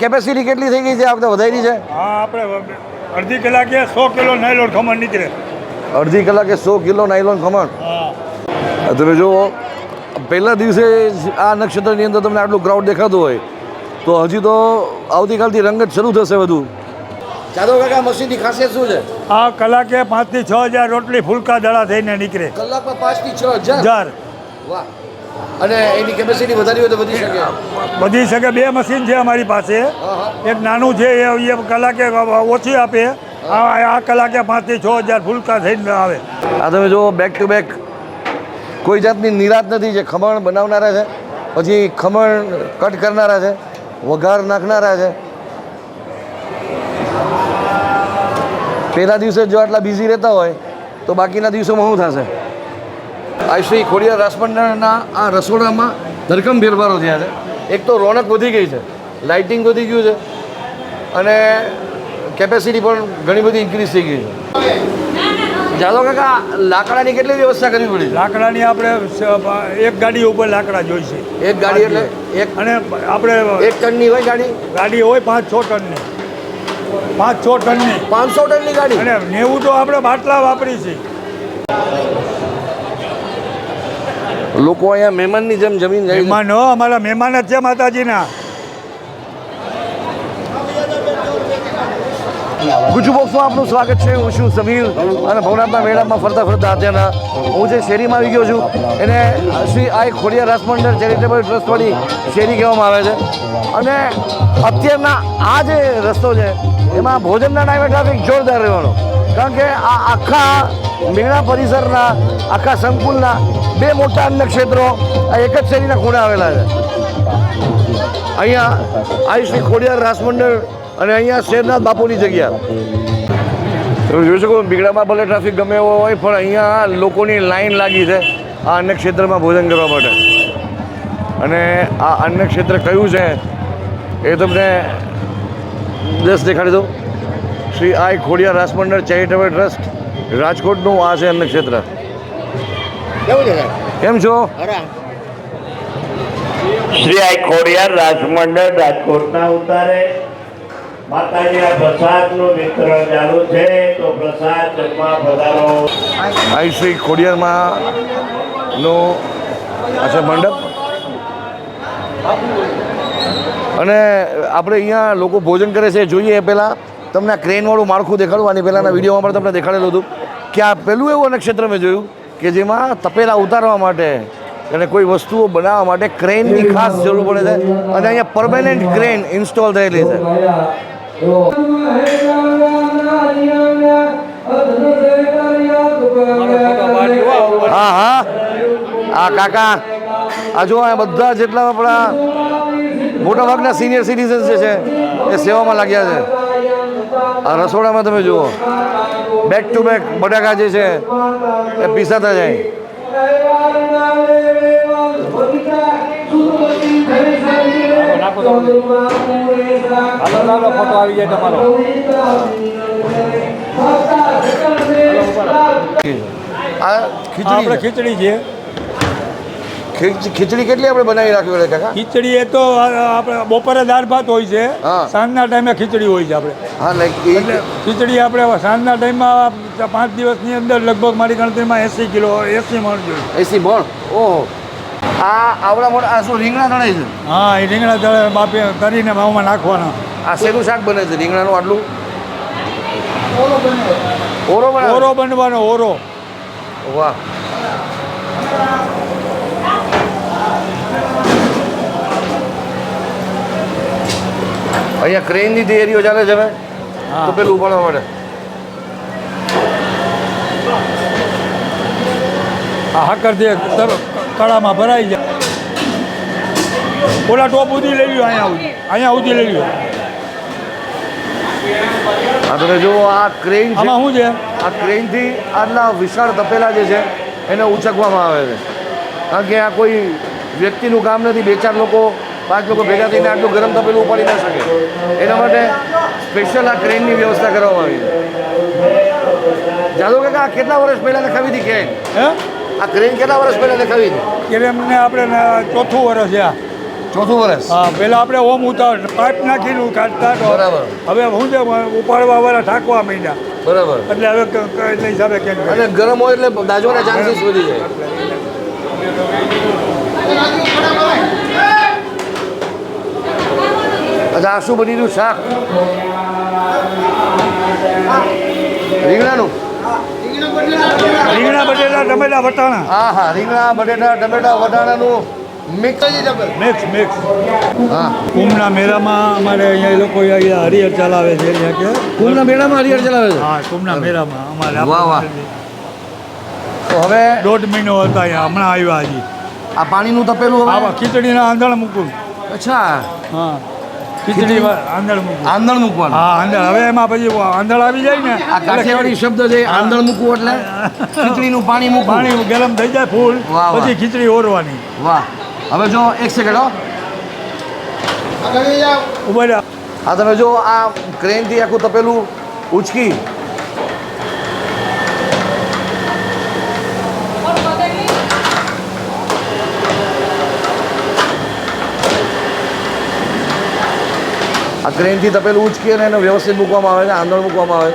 Capacity કેટલી થઈ ગઈ છે? આપણે વધારી છે. હા આપણે અડધી કલાકે સો કિલો નાયલોન ખમણ નીકળે. અડધી કલાકે સો કિલો નાયલોન ખમણ? હા. તમે જુઓ પહેલા દિવસે આ નક્ષત્રની અંદર તમને આટલું ક્રાઉડ દેખાતું હોય તો હજી તો આવતીકાલથી રંગત શરૂ થશે બધું. જાદવ કાકા મશીનની ખાસિયત શું છે? આ કલાકે પાંચથી છ હજાર રોટલી ફૂલકા દડા થઈને નીકળે. કલાકમાં પાંચથી છ હજાર. વાહ. અને એની કેપેસિટી વધારી હોય તો વધી શકે. બધી શકે. બે મશીન છે અમારી પાસે. એક નાનું છે એ કલાકે ઓછી આપે. આ આ કલાકે પાંચથી છ હજાર ફૂલકા થઈને આવે. આ તમે જુઓ બેક ટુ બેક કોઈ જાતની નિરાત નથી જે ખમણ બનાવનારા છે પછી ખમણ કટ કરનારા છે વઘાર નાખનારા છે. પહેલા દિવસે જો આટલા બિઝી રહેતા હોય તો બાકીના દિવસોમાં શું થશે? આ શ્રી ખોડિયાર રાસમંડળના આ રસોડામાં ધરખમ ફેરફારો થયા છે. એક તો રોનક વધી ગઈ છે લાઇટિંગ વધી ગયું છે અને કેપેસિટી પણ ઘણી બધી ઇન્ક્રીઝ થઈ ગઈ છે. જાદવ કાકા લાકડાની કેટલી વ્યવસ્થા કરવી પડી લાકડાની આપણે એક ગાડી ઉપર લાકડા જોઈશે. એક ગાડી એટલે એક અને આપણે એક ટનની હોય ગાડી? ગાડી હોય પાંચ છ ટનની. પાંચ છ ટનની. પાંચસો ટનની ગાડી? અને નેવું તો આપણે બાટલા વાપરી છે. લોકો અહીંયા મહેમાનની જેમ જમીન જાય મહેમાન હો અમારા મહેમાન જ છે માતાજીના. ગુજુ બોક્સમાં આપનું સ્વાગત છે. હું છું સમીર અને ભવનાથના મેળામાં ફરતા ફરતા અત્યારના હું જે શેરીમાં આવી ગયો છું એને શ્રી આ એક ખોડિયા રાસમંડળ ચેરિટેબલ ટ્રસ્ટવાળી શેરી કહેવામાં આવે છે. અને અત્યારના આ જે રસ્તો છે એમાં ભોજનના ટાઈમે ટ્રાફિક જોરદાર રહેવાનો. કારણ કે આ આખા મેળા પરિસરના આખા સંકુલના બે મોટા અન્ય ક્ષેત્રો આ એક જ શેરીના ખૂણે આવેલા છે. અહીંયા આયુષ્ય ખોડિયાર રાસમંડળ અને અહીંયા શેરનાથ બાપુની જગ્યા. તમે જોઈ શકો બીગડામાં ભલે ટ્રાફિક ગમે એવો હોય, પણ અહીંયા લોકોની લાઈન લાગી છે આ અન્ય ક્ષેત્રમાં ભોજન કરવા માટે. અને આ અન્ય ક્ષેત્ર કયું છે, એ તમને દસ દેખાડી દઉં. શ્રી આઈ ખોડિયાર રાસમંડળ ચેરિટેબલ ટ્રસ્ટ રાજકોટનું આ છે અન્ય ક્ષેત્ર. કેમ છો? શ્રી આઈ ખોડિયાર રાજમંડળ રાજકોટના ઉતારે માતાજીના પ્રસાદનું વિતરણ ચાલુ છે તો પ્રસાદ જમવા પધારો આઈ શ્રી ખોડિયારમાં નો અચ્છા મંડપ? અને આપણે અહીંયા લોકો ભોજન કરે છે જોઈએ પહેલાં. તમને ક્રેનવાળું માળખું દેખાડું? આની પહેલાંના વિડીયોમાં પણ તમને દેખાડેલું હતું કે આ પહેલું એવું નક્ષત્ર મેં જોયું કે જેમાં તપેલા ઉતારવા માટે અને કોઈ વસ્તુઓ બનાવવા માટે ક્રેનની ખાસ જરૂર પડે છે. અને અહીંયા પરમેનન્ટ ક્રેન ઇન્સ્ટોલ થયેલી છે. હા હા. આ કાકા, આ જો આ બધા જેટલા આપણા મોટાભાગના સિનિયર સિટીઝન્સ જે છે, એ સેવામાં લાગ્યા છે. આ રસોડામાં તમે જુઓ. બેક ટુ બેક બટાકા જે છે એ પીસાતા જાય ફોટો આવી જાય તમારો. આ આપણે ખીચડી ખીચડી છે. ખીચડી કેટલી આપણે બનાવી રાખવી પડે કાકા? ખીચડી એ તો આપણે બપોરે દાળ ભાત હોય છે. સાંજના ટાઈમે ખીચડી હોય છે આપણે. હા એટલે ખીચડી આપણે સાંજના ટાઈમમાં પાંચ દિવસની અંદર લગભગ મારી ગણતરીમાં એસી કિલો એસી મણ જોઈએ. એસી મણ? ઓહો. આ આવડા મોટા આ શું રીંગણા તળાય છે? હા એ રીંગણા તળે બાપે કરીને માવામાં નાખવાના. આ શેનું શાક બને છે રીંગણાનું આટલું? ઓરો ઓરો બનવાનો ઓરો. વાહ. અહીંયા ક્રેનની તૈયારીઓ ચાલે છે હવે હા. તો પેલું ઉપાડવા માટે. આ હાકર દે કળામાં ભરાઈ જાય. ઓલા ટોપ ઉધી લઈ લ્યો અહીંયા ઉધી અહીંયા ઉધી લઈ લ્યો. હા તમે જુઓ આ ક્રેન આમાં શું છે? આ ક્રેનથી આટલા વિશાળ તપેલા જે છે એને ઉચકવામાં આવે છે. કારણ કે આ કોઈ વ્યક્તિનું કામ નથી બે ચાર લોકો પાંચ લોકો ભેગા થઈને આટલું ગરમ તપેલું ઉપાડી ના શકે. એના માટે સ્પેશિયલ આ ક્રેનની વ્યવસ્થા કરવામાં આવી છે. જાદવ કાકા આ કેટલા વર્ષ પહેલાં નખાવી હતી ક્રેન હે? આ ક્રેન કેટલા વર્ષ પહેલાં નખાવી હતી? કે એમને આપણે ચોથું વર્ષ છે આ. ચોથું વર્ષ? હા પહેલાં આપણે ઓમ ઉતાર પાઇપ નાખીને કાઢતા બરાબર. હવે હું છે ઉપાડવા વાળા ઠાકવા માંડ્યા. બરાબર. એટલે હવે એટલે હિસાબે કેમ અને ગરમ હોય એટલે દાજવાના ચાન્સીસ વધી જાય. અચ્છા આ શું બની શાક? રીંગણાનું? રીંગણા બટેટા ટમેટા વટાણા. હા હા રીંગણા બટેટા ટમેટા વટાણાનું મિક્સ મિક્સ મિક્સ. હા. કુંભના મેળામાં અમારે અહીંયા એ લોકો અહીંયા હરિહર ચલાવે છે અહીંયા કે. કુંભના મેળામાં હરિહર ચલાવે છે? હા કુંભના મેળામાં અમારે વાહ, વાહ. તો હવે દોઢ મહિનો હતા અહીંયા હમણાં આવ્યા હજી. આ પાણીનું તપેલું હવે? ખીચડીના આંધણ મૂકું. અચ્છા. હા. ખીચડી આંધળ મૂકવું. આંધળ મૂકવાનું. હા આંધળ. હવે એમાં પછી આંધળ આવી જાય ને આ કાઠિયાવાડી શબ્દ છે આંધળ મૂકવું એટલે ખીચડીનું પાણી મૂકવું. પાણી ગરમ થઈ જાય ફૂલ. પછી ખીચડી ઓરવાની. વાહ. હવે જો એક સેકન્ડ હો. ઊભા રહ્યા. આ તમે જો આ ક્રેનથી આખું તપેલું ઉચકી આ ક્રેનથી તપેલું ઉચકી અને એને વ્યવસ્થિત મૂકવામાં આવે છે આંધણ મૂકવામાં આવે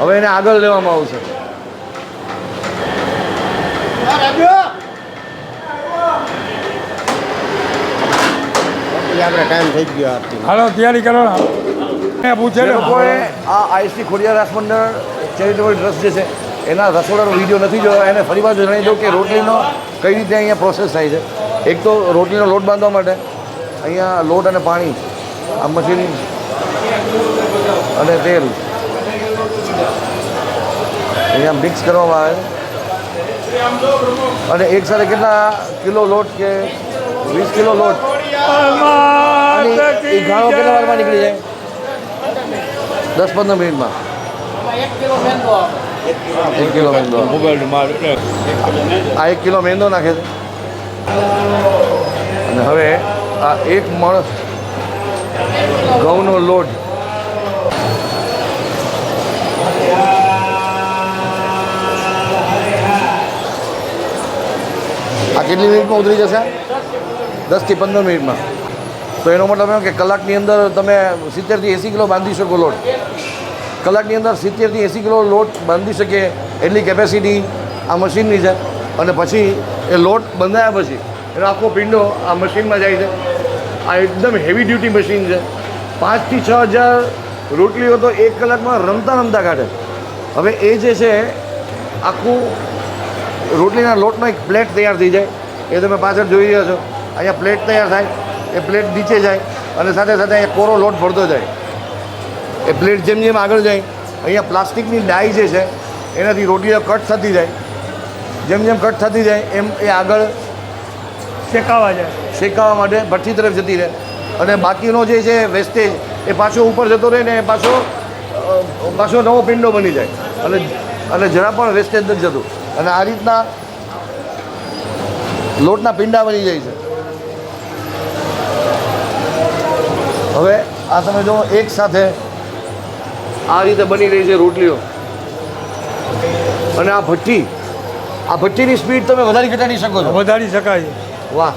હવે એને આગળ લેવામાં આવશે. આપણે ટાઈમ થઈ ગયો હાલો તૈયારી કરો મેં પૂછે લોકોએ આ આઈસી ખોડિયા રાસ મંડળ ચેરિટેબલ ટ્રસ્ટ જે છે એના રસોડાનો વીડિયો નથી જોયો. એને ફરી જણાવી દઉં કે રોટલીનો કઈ રીતે અહીંયા પ્રોસેસ થાય છે. એક તો રોટલીનો લોટ બાંધવા માટે અહીંયા લોટ અને પાણી આ મશીન અને તેલ. અહીંયા મિક્સ કરવામાં આવે. અને એક સાથે કેટલા કિલો લોટ કે વીસ કિલો લોટ? એ કેટલા વારમાં નીકળી જાય? દસ પંદર મિનિટમાં. એક કિલો મેંદો. આ એક કિલો મેંદો નાખે છે. અને હવે આ એક મણ ઘઉંનો લોટ. આ કેટલી મિનિટમાં ઉતરી જશે? દસથી પંદર મિનિટમાં. તો એનો મતલબ એમ કે કલાકની અંદર તમે સિત્તેરથી એંસી કિલો બાંધી શકો લોટ. કલાકની અંદર સિત્તેરથી એંસી કિલો લોટ બાંધી શકીએ એટલી કેપેસિટી આ મશીનની છે. અને પછી એ લોટ બંધાયા પછી એનો આખો પિંડો આ મશીનમાં જાય છે. આ એકદમ હેવી ડ્યુટી મશીન છે. પાંચથી છ હજાર રોટલીઓ તો એક કલાકમાં રમતા રમતા કાઢે. હવે એ જે છે, આખું રોટલીના લોટનો એક પ્લેટ તૈયાર થઈ જાય. એ તમે પાછળ જોઈ રહ્યા છો. અહીંયા પ્લેટ તૈયાર થાય, એ પ્લેટ નીચે જાય અને સાથે સાથે અહીંયા કોરો લોટ ભરતો જાય. એ પ્લેટ જેમ જેમ આગળ જાય, અહીંયા પ્લાસ્ટિકની ડાઈ જે છે, એનાથી રોટલીઓ કટ થતી જાય. જેમ જેમ કટ થતી જાય, એમ એ આગળ શેકાવા જાય. શેકાવા માટે ભઠ્ઠી તરફ જતી રહે. અને બાકીનો જે છે વેસ્ટેજ એ પાછો ઉપર જતો રહે ને એ પાછો પાછો નવો પિંડો બની જાય. અને અને જરા પણ વેસ્ટેજ નથી જતું. અને આ રીતના લોટના પિંડા બની જાય છે. હવે આ તમે જો એક સાથે આ રીતે બની રહી છે રોટલીઓ. અને આ ભઠ્ઠી આ ભઠ્ઠીની સ્પીડ તમે વધારી ઘટાડી શકો છો. વધારી શકાય. વાહ.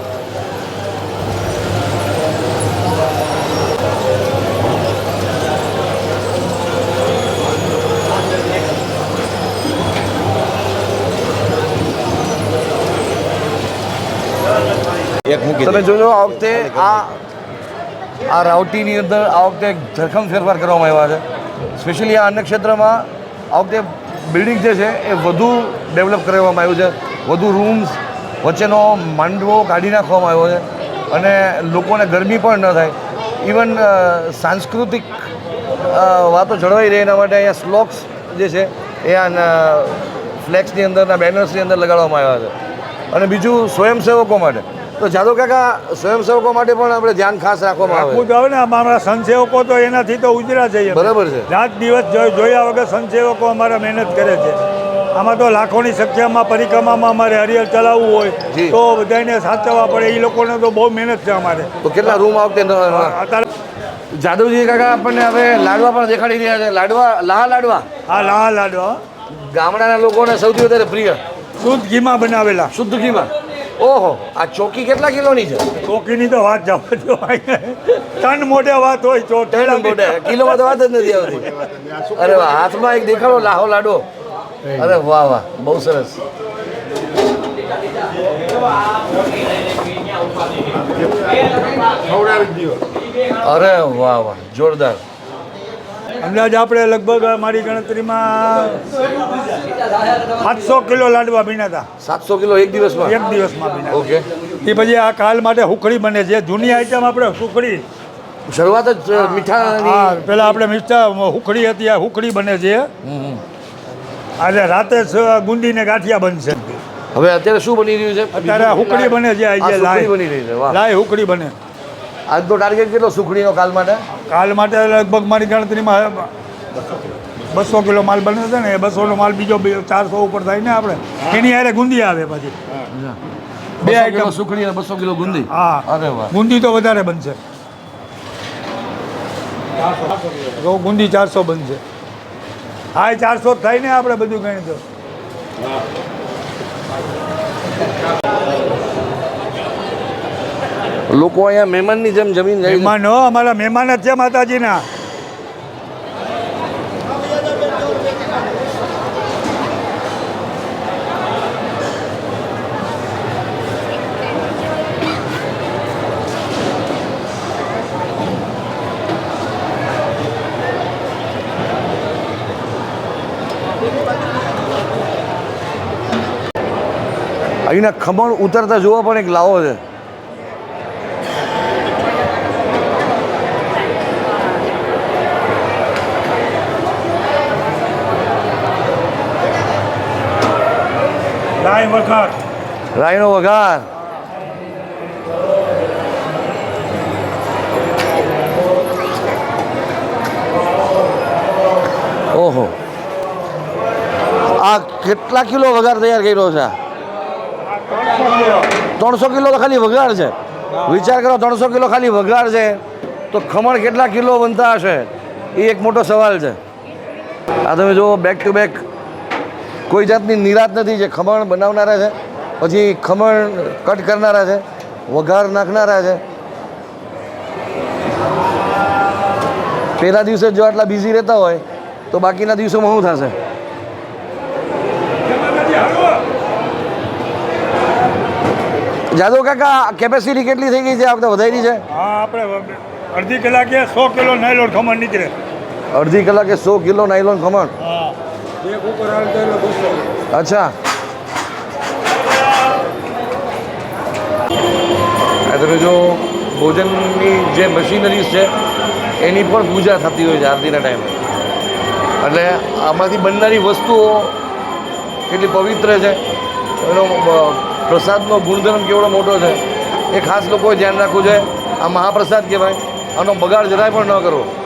તમે જોજો આ વખતે આ આ રાવટીની અંદર આ વખતે ધરખમ ફેરફાર કરવામાં આવ્યા છે. સ્પેશિયલી આ અન્ય ક્ષેત્રમાં આ વખતે બિલ્ડિંગ જે છે એ વધુ ડેવલપ કરવામાં આવ્યું છે. વધુ રૂમ્સ વચ્ચેનો માંડવો કાઢી નાખવામાં આવ્યો છે. અને લોકોને ગરમી પણ ન થાય. ઇવન સાંસ્કૃતિક વાતો જળવાઈ રહે એના માટે અહીંયા સ્લોક્સ જે છે એ આ ફ્લેક્સની અંદરના બેનર્સની અંદર લગાડવામાં આવ્યા છે. અને બીજું સ્વયંસેવકો માટે. તો જાદવ કાકા સ્વયંસેવકો માટે પણ આપણે ધ્યાન ખાસ રાખવામાં આવે. રાખવું જોઈએ ને અમારા સંસેવકો તો એનાથી તો ઉજરા જઈએ બરાબર છે. રાત દિવસ જોયા વગર સંસેવકો અમારા મહેનત કરે છે. આમાં તો લાખોની સંખ્યામાં પરિક્રમામાં અમારે હરિયર ચલાવવું હોય તો બધાને સાચવવા પડે. એ લોકોને તો બહુ મહેનત છે અમારે. તો કેટલા રૂમ આવતે? જાદવજી કાકા આપણને હવે લાડવા પણ દેખાડી રહ્યા છે. લાડવા લાહ લાડવા? આ લાહ લાડવા. ગામડાના લોકોને સૌથી વધારે પ્રિય. શુદ્ધ ઘીમાં બનાવેલા. શુદ્ધ ઘીમાં? ઓહો આ ચોકી કેટલા કિલોની છે? ચોકીની તો વાત જવા દો તન મોઢે વાત હોય ચોટ ટેડા મોઢે. કિલોમાં તો વાત જ નથી આવતી. અરે વાહ હાથમાં એક દેખાડો લાહો લાડો. અરે વાહ વાહ બહુ સરસ. અરે વાહ વાહ જોરદાર. અંદાજ આપણે લગભગ મારી ગણતરીમાં સાતસો કિલો લાડવા ભીના હતા. સાતસો કિલો એક દિવસમાં? એક દિવસમાં ભીના ઓકે. એ પછી આ કાલ માટે હુકડી બને છે. જૂની આઈટમ આપણે સુખડી શરૂઆત જ મીઠા હા પેલા આપણે મિસ્ટા હુકડી હતી આ હુકડી બને છે. આજે રાતે ગુંદીને ગાંઠિયા બનશે. હવે અત્યારે શું બની રહ્યું છે? અત્યારે હુકડી બને છે આઈ લાય. બની રહી છે લાય હુકડી બને. આજનો ટાર્ગેટ કેટલો સુખડીનો કાલ માટે? કાલ માટે લગભગ મારી ગણતરીમાં બસો કિલો માલ બને છે ને એ બસોનો માલ બીજો ચારસો ઉપર થાય ને આપણે. એની હારે ગુંદી આવે પછી. બે આઈટમ સુખડી અને બસો કિલો ગુંદી? હા. અરે વાહ. ગુંદી તો વધારે બનશે. જો ગુંદી ચારસો બનશે. હા એ ચારસો જ થાય ને આપણે બધું ગણી તો. લોકો અહીંયા મહેમાનની જેમ જમીન જાય. મહેમાનો અમારા મહેમાન જ છે માતાજીના અહીંના ખમણ ઉતરતા જોવા પણ એક લાવો છે લાય વખત રાઈનો વઘાર ઓહો. આ કેટલા કિલો વઘાર તૈયાર કર્યો છે? ત્રણસો કિલો તો ખાલી વઘાર છે. વિચાર કરો, ત્રણસો કિલો ખાલી વઘાર છે. તો ખમણ કેટલા કિલો બનતા હશે? એ એક મોટો સવાલ છે. આ તમે જુઓ બેક ટુ બેક કોઈ જાતની નિરાત નથી જે ખમણ બનાવનારા છે પછી ખમણ કટ કરનારા છે વઘાર નાખનારા છે. પહેલા દિવસે જો આટલા બિઝી રહેતા હોય તો બાકીના દિવસોમાં શું થશે? જાદવ કાકા કેપેસિટી કેટલી થઈ ગઈ છે? આ વખતે વધારી છે? હા આપણે અડધી કલાકે સો કિલો નાયલોન ખમણ નીકળે. અડધી કલાકે સો કિલો નાયલોન ખમણ? અચ્છા. તમે જો ભોજનની જે મશીનરીઝ છે, એની પણ પૂજા થતી હોય છે આરતીના ટાઈમે. એટલે આમાંથી બનનારી વસ્તુઓ કેટલી પવિત્ર છે, એનો પ્રસાદનો ગુણધર્મ કેવડો મોટો છે, એ ખાસ લોકોએ ધ્યાન રાખવું છે આ મહાપ્રસાદ કહેવાય. આનો બગાડ જરાય પણ ન કરવો.